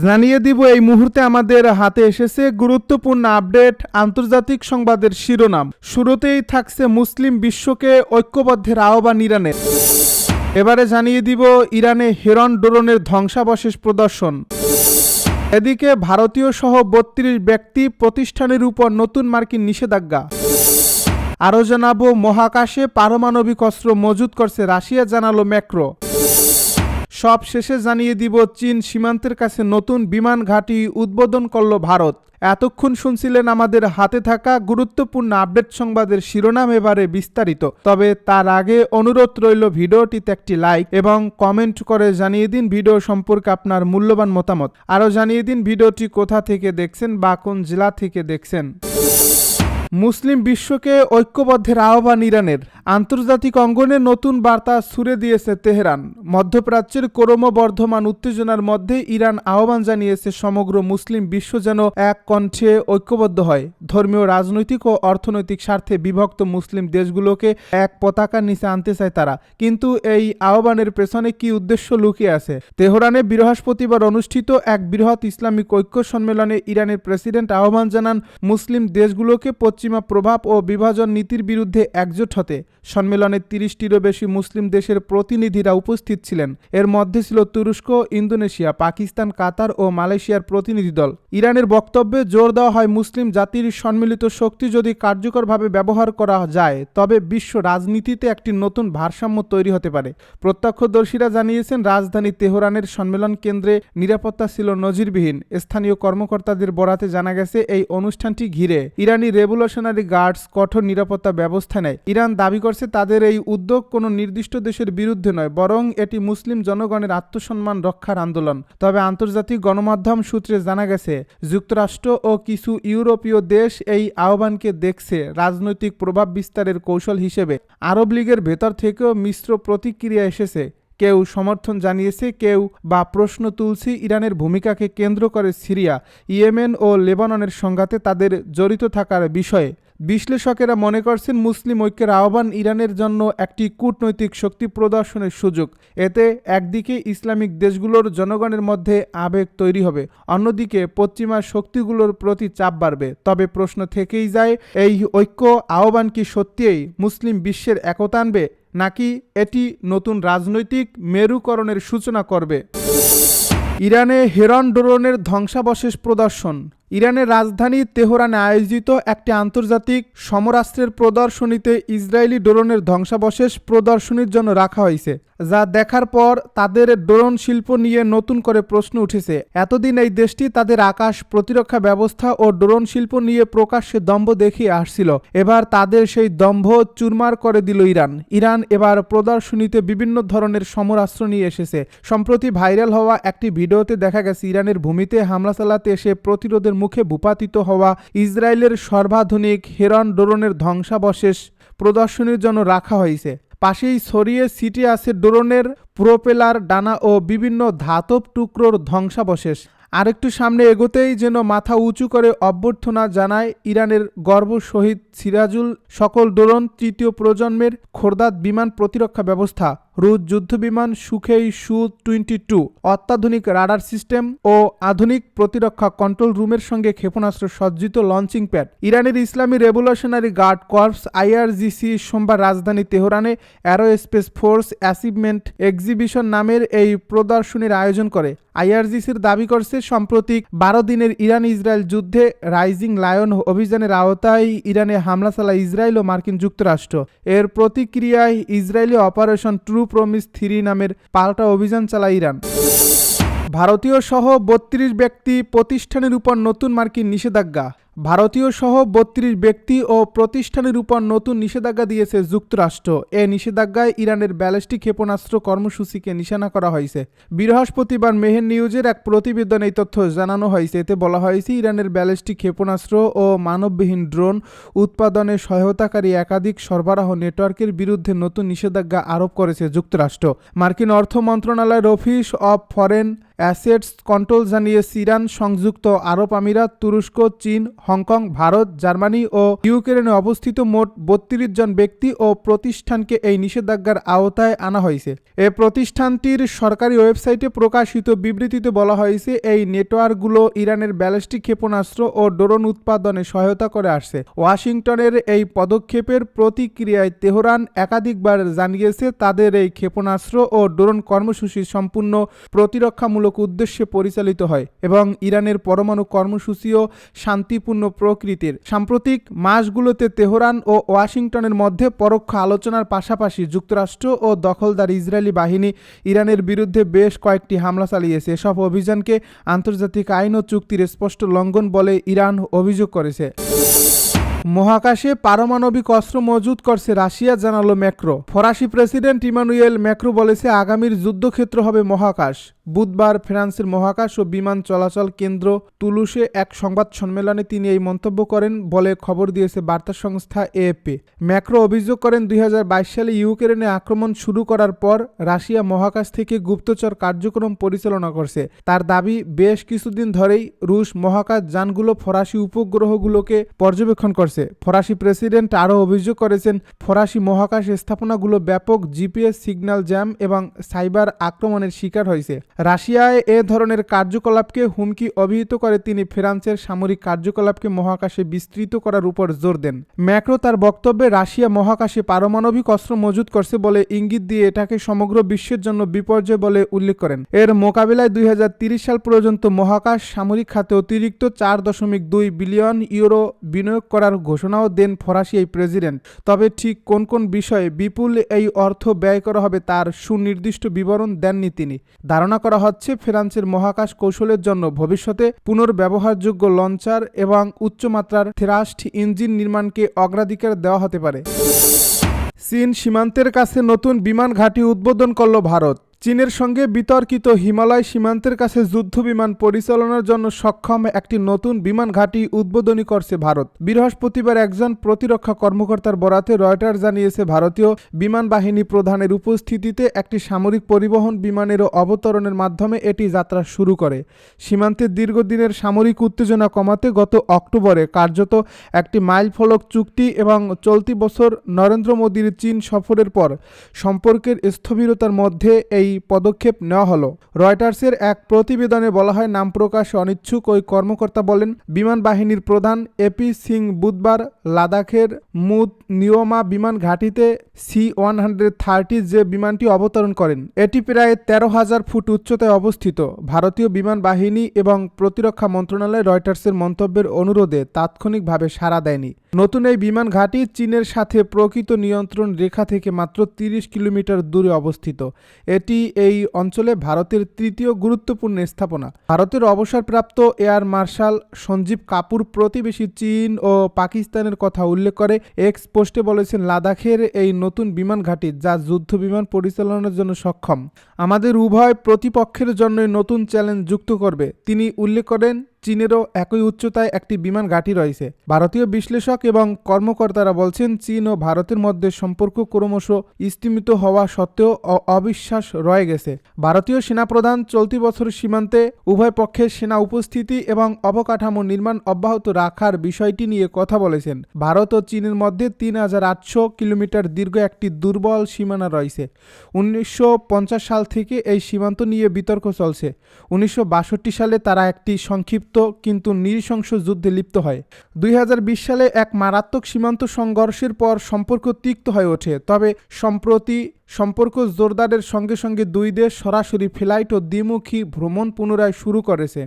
জানিয়ে দিব, এই মুহূর্তে আমাদের হাতে এসেছে গুরুত্বপূর্ণ আপডেট, আন্তর্জাতিক সংবাদের শিরোনাম। শুরুতেই থাকছে মুসলিম বিশ্বকে ঐক্যবদ্ধের আহ্বান ইরানের। এবারে জানিয়ে দিব, ইরানে হেরন ড্রোনের ধ্বংসাবশেষ প্রদর্শন। এদিকে ভারতীয় সহ বত্রিশ ব্যক্তি প্রতিষ্ঠানের উপর নতুন মার্কিন নিষেধাজ্ঞা। আরও জানাব, মহাকাশে পারমাণবিক অস্ত্র মজুত করছে রাশিয়া, জানালো ম্যাক্রো। সব শেষে জানিয়ে দিব, চীন সীমান্তের কাছে নতুন বিমান ঘাঁটি উদ্বোধন করল ভারত। এতক্ষণ শুনছিলেন আমাদের হাতে থাকা গুরুত্বপূর্ণ আপডেট সংবাদের শিরোনাম এবারে বিস্তারিত। তবে তার আগে অনুরোধ রইল ভিডিওটিতে একটি লাইক এবং কমেন্ট করে জানিয়ে দিন ভিডিও সম্পর্কে আপনার মূল্যবান মতামত। আরও জানিয়ে দিন ভিডিওটি কোথা থেকে দেখছেন বা কোন জেলা থেকে দেখছেন। মুসলিম বিশ্বকে ঐক্যবদ্ধের আহ্বান ইরানের। আন্তর্জাতিক অঙ্গনে নতুন বার্তা ছুড়ে দিয়েছে তেহরান। মধ্যপ্রাচ্যের ক্রমবর্ধমান উত্তেজনার মধ্যে ইরান আহ্বান জানিয়েছে সমগ্র মুসলিম বিশ্ব যেন এক কণ্ঠে ঐক্যবদ্ধ হয়। ধর্মীয়, রাজনৈতিক ও অর্থনৈতিক স্বার্থে বিভক্ত মুসলিম দেশগুলোকে এক পতাকার নিচে আনতে চায় তারা। কিন্তু এই আহ্বানের পেছনে কি উদ্দেশ্য লুকিয়ে আছে? তেহরানে বৃহস্পতিবার অনুষ্ঠিত এক বৃহৎ ইসলামিক ঐক্য সম্মেলনে ইরানের প্রেসিডেন্ট আহ্বান জানান, মুসলিম দেশগুলোকে পশ্চিমা প্রভাব ও বিভাজন নীতির বিরুদ্ধে একজোট হতে সম্মেলনে তিরিশটিরও বেশি মুসলিম দেশের প্রতিনিধিরা উপস্থিত ছিলেন। এর মধ্যে ছিল তুরস্ক, ইন্দোনেশিয়া, পাকিস্তান, কাতার ও মালয়েশিয়ার প্রতিনিধি দল। ইরানের বক্তব্যে জোর দেওয়া হয়, মুসলিম জাতির সম্মিলিত শক্তি যদি কার্যকরভাবে ব্যবহার করা যায়, তবে বিশ্ব রাজনীতিতে একটি নতুন ভারসাম্য তৈরি হতে পারে। প্রত্যক্ষদর্শীরা জানিয়েছেন, রাজধানী তেহরানের সম্মেলন কেন্দ্রে নিরাপত্তা ছিল নজিরবিহীন। স্থানীয় কর্মকর্তাদের বরাতে জানা গেছে, এই অনুষ্ঠানটি ঘিরে ইরানি রেভলিউশনারি গার্ডস কঠোর নিরাপত্তা ব্যবস্থা নেয়। ইরান দাবি করছে তাদের এই উদ্যোগ কোনো নির্দিষ্ট দেশের বিরুদ্ধে নয়, বরং এটি মুসলিম জনগণের আত্মসম্মান রক্ষার আন্দোলন। তবে আন্তর্জাতিক গণমাধ্যম সূত্রে জানা গেছে, যুক্তরাষ্ট্র ও কিছু ইউরোপীয় দেশ এই আহ্বানকে দেখছে রাজনৈতিক প্রভাব বিস্তারের কৌশল হিসেবে। আরব লীগের ভেতর থেকেও মিশ্র প্রতিক্রিয়া এসেছে। কেউ সমর্থন জানিয়েছে, কেউ বা প্রশ্ন তুলছে ইরানের ভূমিকাকে কেন্দ্র করে সিরিয়া, ইয়েমেন ও লেবাননের সংঘাতে তাদের জড়িত থাকার বিষয়ে। বিশ্লেষকেরা মনে করছেন মুসলিম ঐক্যের আহ্বান ইরানের জন্য একটি কূটনৈতিক শক্তি প্রদর্শনের সুযোগ। এতে একদিকে ইসলামিক দেশগুলোর জনগণের মধ্যে আবেগ তৈরি হবে, অন্যদিকে পশ্চিমা শক্তিগুলোর প্রতি চাপ বাড়বে। তবে প্রশ্ন থেকেই যায়, এই ঐক্য আহ্বান কি সত্যিই মুসলিম বিশ্বের একতা আনবে? নাকি এটি নতুন রাজনৈতিক মেরুকরণের সূচনা করবে? ইরানে হেরন ড্রোনের ধ্বংসাবশেষ প্রদর্শন। ইরানের রাজধানী তেহরানে আয়োজিত একটি আন্তর্জাতিক সমরাস্ত্রের প্রদর্শনীতে ইসরায়েলি ড্রোনের ধ্বংসাবশেষ প্রদর্শনীর জন্য রাখা হয়েছে, যা দেখার পর তাদের ড্রোন শিল্প নিয়ে নতুন করে প্রশ্ন উঠেছে। এতদিন এই দেশটি তাদের আকাশ প্রতিরক্ষা ব্যবস্থা ও ড্রোন শিল্প নিয়ে প্রকাশ্যে দম্ভ দেখিয়ে আসছিল। এবার তাদের সেই দম্ভ চুরমার করে দিল ইরান। ইরান এবার প্রদর্শনীতে বিভিন্ন ধরনের সমরাস্ত্র নিয়ে এসেছে। সম্প্রতি ভাইরাল হওয়া একটি ভিডিওতে দেখা গেছে, ইরানের ভূমিতে হামলা চালাতে এসে প্রতিরোধের মুখে ভূপাতিত হওয়া ইসরায়েলের সর্বাধুনিক হেরন ডোরনের ধ্বংসাবশেষ প্রদর্শনীর জন্য রাখা হয়েছে। পাশেই ছড়িয়ে সিটি আছে ডোরনের প্রোপেলার ডানা ও বিভিন্ন ধাতব টুকরোর ধ্বংসাবশেষ। আরেকটু সামনে এগোতেই যেন মাথা উঁচু করে অভ্যর্থনা জানায় ইরানের গর্ব শহীদ সিরাজুল সকল ড্রোন তৃতীয় প্রজন্মের খোরদাত বিমান প্রতিরক্ষা ব্যবস্থা, রুশ যুদ্ধবিমান সুখেই সু টোয়েন্টি টু, অত্যাধুনিক রাডার সিস্টেম ও আধুনিক প্রতিরক্ষা কন্ট্রোল রুমের সঙ্গে ক্ষেপণাস্ত্র সজ্জিত লঞ্চিং প্যাড। ইরানের ইসলামী রেভলিউশনারি গার্ড কর্পস আইআরজিসি সোমবার রাজধানী তেহরানে aerospace force achievement exhibition নামের এই প্রদর্শনীর আয়োজন করে। আইআরজিসির দাবি করছে সাম্প্রতিক বারো দিনের ইরান ইসরায়েল যুদ্ধে রাইজিং লায়ন অভিযানের আওতায় ইরানে হামলা চালায় ইসরায়েল ও মার্কিন যুক্তরাষ্ট্র। এর প্রতিক্রিয়ায় Israeli operation True Promise three নামের পাল্টা অভিযান চালায় ইরান। ভারতীয় সহ বত্রিশ ব্যক্তি প্রতিষ্ঠানের উপর নতুন মার্কিন নিষেধাজ্ঞা। ভারতীয় সহ বত্রিশ ব্যক্তি ও প্রতিষ্ঠানের উপর নতুন নিষেধাজ্ঞা দিয়েছে যুক্তরাষ্ট্র। এ নিষেধাজ্ঞায় ইরানের ব্যালিস্টিক ক্ষেপণাস্ত্র কর্মসূচিকে নিশানা করা হয়েছে। বৃহস্পতিবার মেহের নিউজের এক প্রতিবেদন এই তথ্য জানানো হয়েছে। এতে বলা হয়েছে, ইরানের ব্যালিস্টিক ক্ষেপণাস্ত্র ও মানববিহীন ড্রোন উৎপাদনে সহায়তাকারী একাধিক সরবরাহ নেটওয়ার্কের বিরুদ্ধে নতুন নিষেধাজ্ঞা আরোপ করেছে যুক্তরাষ্ট্র। মার্কিন অর্থ মন্ত্রণালয়ের Office of Foreign Assets Control জানিয়ে সিরান সংযুক্ত আরব আমিরাত, তুরস্ক, চীন, হংকং, ভারত, জার্মানি ও ইউক্রেনে অবস্থিত মোট বত্রিশ জন ব্যক্তি ও প্রতিষ্ঠানকে এই নিষেধাজ্ঞার আওতায় আনা হয়েছে। এ প্রতিষ্ঠানটির সরকারি ওয়েবসাইটে প্রকাশিত বিবৃতিতে বলা হয়েছে, এই নেটওয়ার্কগুলো ইরানের ব্যালিস্টিক ক্ষেপণাস্ত্র ও ড্রোন উৎপাদনে সহায়তা করে আসছে। ওয়াশিংটনের এই পদক্ষেপের প্রতিক্রিয়ায় তেহরান একাধিকবার জানিয়েছে, তাদের এই ক্ষেপণাস্ত্র ও ড্রোন কর্মসূচি সম্পূর্ণ প্রতিরক্ষামূলক উদ্দেশ্যে পরিচালিত হয় এবং ইরানের পরমাণু কর্মসূচিও শান্তিপূর্ণ প্রকৃতির। সাম্প্রতিক মাসগুলোতে তেহরান ও ওয়াশিংটনের মধ্যে পরোক্ষ আলোচনার পাশাপাশি যুক্তরাষ্ট্র ও দখলদার ইসরায়েলি বাহিনী ইরানের বিরুদ্ধে বেশ কয়েকটি হামলা চালিয়েছে। এসব অভিযানকে আন্তর্জাতিক আইন ও চুক্তির স্পষ্ট লঙ্ঘন বলে ইরান অভিযোগ করেছে। মহাকাশে পারমাণবিক অস্ত্র মজুত করছে রাশিয়া, জানালো ম্যাক্রো। ফরাসি প্রেসিডেন্ট ইমানুয়েল ম্যাক্রো বলেছে, আগামীর যুদ্ধক্ষেত্র হবে মহাকাশ। বুধবার ফ্রান্সের মহাকাশ ও বিমান চলাচল কেন্দ্র তুলুসে এক সংবাদ সম্মেলনে তিনি এই মন্তব্য করেন বলে খবর দিয়েছে বার্তা সংস্থা এএপি ম্যাক্রো অভিযোগ করেন, দুই হাজার বাইশ সালে ইউক্রেনে আক্রমণ শুরু করার পর রাশিয়া মহাকাশ থেকে গুপ্তচর কার্যক্রম পরিচালনা করছে। তার দাবি, বেশ কিছুদিন ধরেই রুশ মহাকাশ যানগুলো ফরাসি উপগ্রহগুলোকে পর্যবেক্ষণ করছে। ফরাসি প্রেসিডেন্ট আরও অভিযোগ করেছেন, ফরাসি মহাকাশ স্থাপনাগুলো ব্যাপক জিপিএস সিগন্যাল জ্যাম এবং সাইবার আক্রমণের শিকার হয়েছে। রাশিয়ায় এ ধরনের কার্যকলাপকে হুমকি অভিহিত করে তিনি ফ্রান্সের সামরিক কার্যকলাপকে মহাকাশে বিস্তৃত করার উপর জোর দেন। ম্যাক্রো তার বক্তব্যে, রাশিয়া মহাকাশে পারমাণবিক অস্ত্র মজুত করছে বলে ইঙ্গিত দিয়ে এটাকে সমগ্র বিশ্বের জন্য বিপর্যয় বলে উল্লেখ করেন। এর মোকাবিলায় দুই সাল পর্যন্ত মহাকাশ সামরিক খাতে অতিরিক্ত চার দশমিক দুই বিলিয়ন ইউরো বিনিয়োগ করার ঘোষণাও দেন ফরাসি এই প্রেসিডেন্ট। তবে ঠিক কোন কোন বিষয়ে বিপুল এই অর্থ ব্যয় করা হবে তার সুনির্দিষ্ট বিবরণ দেননি তিনি। ধারণা করা হচ্ছে ফ্রান্সের মহাকাশ কৌশলের জন্য। ভবিষ্যতে পুনর্ব্যবহারযোগ্য লঞ্চার এবং উচ্চমাত্রার থ্রাস্ট ইঞ্জিন নির্মাণকে অগ্রাধিকার দেওয়া হতে পারে। চীন সীমান্তের কাছে নতুন বিমান ঘাঁটি উদ্বোধন করল ভারত। চীনের সঙ্গে বিতর্কিত হিমালয় সীমান্তের কাছে যুদ্ধ বিমান পরিচালনার জন্য সক্ষম একটি নতুন বিমান ঘাঁটি উদ্বোধনী করছে ভারত। বৃহস্পতিবার একজন প্রতিরক্ষা কর্মকর্তার বরাতে রয়টার জানিয়েছে, ভারতীয় বিমান বাহিনী প্রধানের উপস্থিতিতে একটি সামরিক পরিবহন বিমানেরও অবতরণের মাধ্যমে এটি যাত্রা শুরু করে। সীমান্তের দীর্ঘদিনের সামরিক উত্তেজনা কমাতে গত অক্টোবরে কার্যত একটি মাইল ফলক চুক্তি এবং চলতি বছর নরেন্দ্র মোদীর চীন সফরের পর সম্পর্কের স্থবিরতার মধ্যে এই পদক্ষেপ নেওয়া হলো। রয়টার্সের এক প্রতিবেদনে বলা হয়, নাম প্রকাশে অনিচ্ছুক ওই কর্মকর্তা বলেন, বিমান বাহিনীর প্রধান এপি সিং বুধবার লাদাখের মুদ নিয়মা বিমান ঘাঁটিতে সি ওয়ান হান্ড্রেড থার্টি যে বিমানটি অবতরণ করেন, এটি প্রায় তেরো হাজার ফুট উচ্চতায় অবস্থিত। ভারতীয় বিমান বাহিনী এবং প্রতিরক্ষা মন্ত্রণালয় রয়টার্সের মন্তব্যের অনুরোধে তাৎক্ষণিকভাবে সাড়া দেয়নি। নতুন এই বিমান ঘাঁটি চীনের সাথে প্রকৃত নিয়ন্ত্রণ রেখা থেকে মাত্র তিরিশ কিলোমিটার দূরে অবস্থিত। এটি এই অঞ্চলে ভারতের তৃতীয় গুরুত্বপূর্ণ স্থাপনা। ভারতের অবসরপ্রাপ্ত এয়ার মার্শাল সঞ্জীব কাপুর প্রতিবেশী চীন ও পাকিস্তানের কথা উল্লেখ করে এক্স পোস্টে বলেছেন, লাদাখের এই নতুন বিমান ঘাঁটি যা যুদ্ধ বিমান পরিচালনার জন্য সক্ষম। আমাদের উভয় প্রতিপক্ষের জন্যই নতুন চ্যালেঞ্জ যুক্ত করবে। তিনি উল্লেখ করেন চীনেরও একই উচ্চতায় একটি বিমান ঘাঁটি রয়েছে। ভারতীয় বিশ্লেষক এবং কর্মকর্তারা বলছেন, চীন ও ভারতের মধ্যে সম্পর্ক ক্রমশ স্তিমিত হওয়া সত্ত্বেও অবিশ্বাস রয়ে গেছে। ভারতীয় সেনাপ্রধান চলতি বছর সীমান্তে উভয় পক্ষের সেনা উপস্থিতি এবং অবকাঠামো নির্মাণ অব্যাহত রাখার বিষয়টি নিয়ে কথা বলেছেন। ভারত ও চীনের মধ্যে তিন হাজার আটশো কিলোমিটার দীর্ঘ একটি দুর্বল সীমানা রয়েছে। উনিশশো পঞ্চাশ সাল থেকে এই সীমান্ত নিয়ে বিতর্ক চলছে। উনিশশো বাষট্টি সালে তারা একটি সংক্ষিপ্ত কিন্তু নৃশংস যুদ্ধে লিপ্ত হয়। দুই হাজার বিশ সালে এক মারাত্মক সীমান্ত সংঘর্ষের পর সম্পর্ক তিক্ত হয়ে ওঠে। তবে সম্প্রতি সম্পর্ক জোরদারের সঙ্গে সঙ্গে দুই দেশ সরাসরি ফ্লাইট ও দ্বিমুখী ভ্রমণ পুনরায় শুরু করেছে।